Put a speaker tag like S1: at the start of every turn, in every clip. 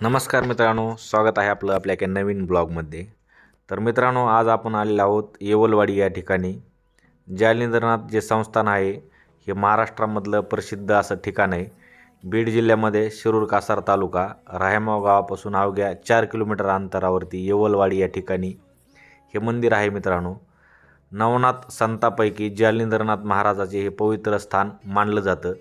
S1: नमस्कार मित्रांनो स्वागत आहे आपलं आपल्या एका नवीन ब्लॉगमध्ये. तर मित्रांनो आज आपण आलेलो आहोत येवलवाडी या ठिकाणी. जालिंद्रनाथ जे संस्थान आहे हे महाराष्ट्रामधलं प्रसिद्ध असं ठिकाण आहे. बीड जिल्ह्यामध्ये शिरूर कासार तालुका राहेमाव गावापासून अवघ्या चार किलोमीटर अंतरावरती येवलवाडी या ठिकाणी हे मंदिर आहे मित्रांनो. नवनाथ संतापैकी जालिंद्रनाथ महाराजाचे हे पवित्र स्थान मानलं जातं.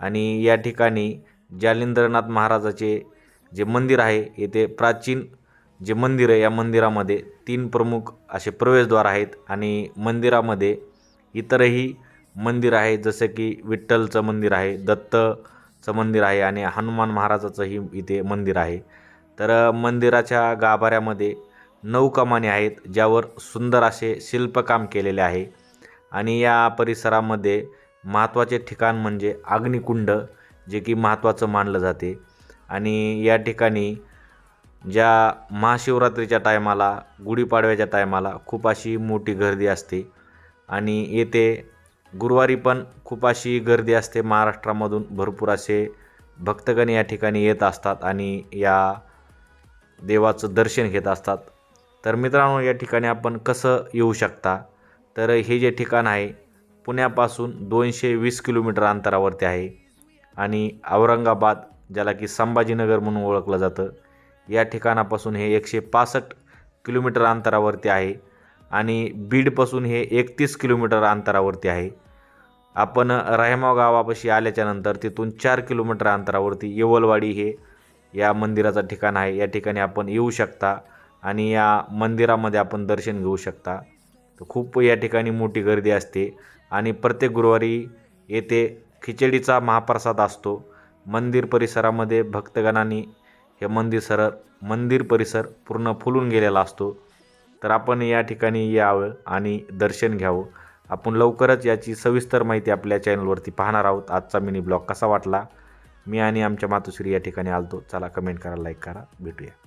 S1: आणि या ठिकाणी जालिंद्रनाथ महाराजाचे जे मंदिर आहे येथे प्राचीन जे मंदिर आहे या मंदिरामध्ये तीन प्रमुख असे प्रवेशद्वार आहेत आणि मंदिरामध्ये इतरही मंदिर आहे जसं की विठ्ठलचं मंदिर आहे दत्तचं मंदिर आहे आणि हनुमान महाराजाचंही इथे मंदिर आहे. तर मंदिराच्या गाभाऱ्यामध्ये नऊ कमानी आहेत ज्यावर सुंदर असे शिल्पकाम केलेले आहे आणि या परिसरामध्ये महत्त्वाचे ठिकाण म्हणजे अग्निकुंड जे की महत्त्वाचं मानलं जाते. आणि या ठिकाणी ज्या महाशिवरात्रीच्या टायमाला गुढीपाडव्याच्या टायमाला खूप अशी मोठी गर्दी असते. आणि येथे गुरुवारी पण खूप अशी गर्दी असते. महाराष्ट्रामधून भरपूर असे भक्तगण या ठिकाणी येत असतात आणि या देवाचं दर्शन घेत असतात. तर मित्रांनो या ठिकाणी आपण कसं येऊ शकता? तर हे जे ठिकाण आहे पुण्यापासून दोनशे वीस किलोमीटर अंतरावरती आहे आणि औरंगाबाद ज्याला की संभाजीनगर म्हणून ओळखलं जातं. या ठिकाणापासून हे एकशे पासष्ट किलोमीटर अंतरावरती आहे आणि बीडपासून हे एकतीस किलोमीटर अंतरावरती आहे. आपण राहेमाव गावापाशी आल्याच्यानंतर तिथून चार किलोमीटर अंतरावरती येवलवाडी हे या मंदिराचं ठिकाण आहे. या ठिकाणी आपण येऊ शकता आणि या मंदिरामध्ये आपण दर्शन घेऊ शकता. तर खूप या ठिकाणी मोठी गर्दी असते आणि प्रत्येक गुरुवारी येथे खिचडीचा महाप्रसाद असतो. मंदिर परिसरामध्ये भक्तगणांनी हे मंदिर सर मंदिर परिसर पूर्ण फुलून गेलेला असतो. तर आपण या ठिकाणी यावं आणि दर्शन घ्यावं. आपण लवकरच याची सविस्तर माहिती आपल्या चॅनलवरती पाहणार आहोत. आजचा मिनी ब्लॉग कसा वाटला? मी आणि आमच्या मातोश्री या ठिकाणी आलतो. चला कमेंट करा लाईक करा. भेटूया.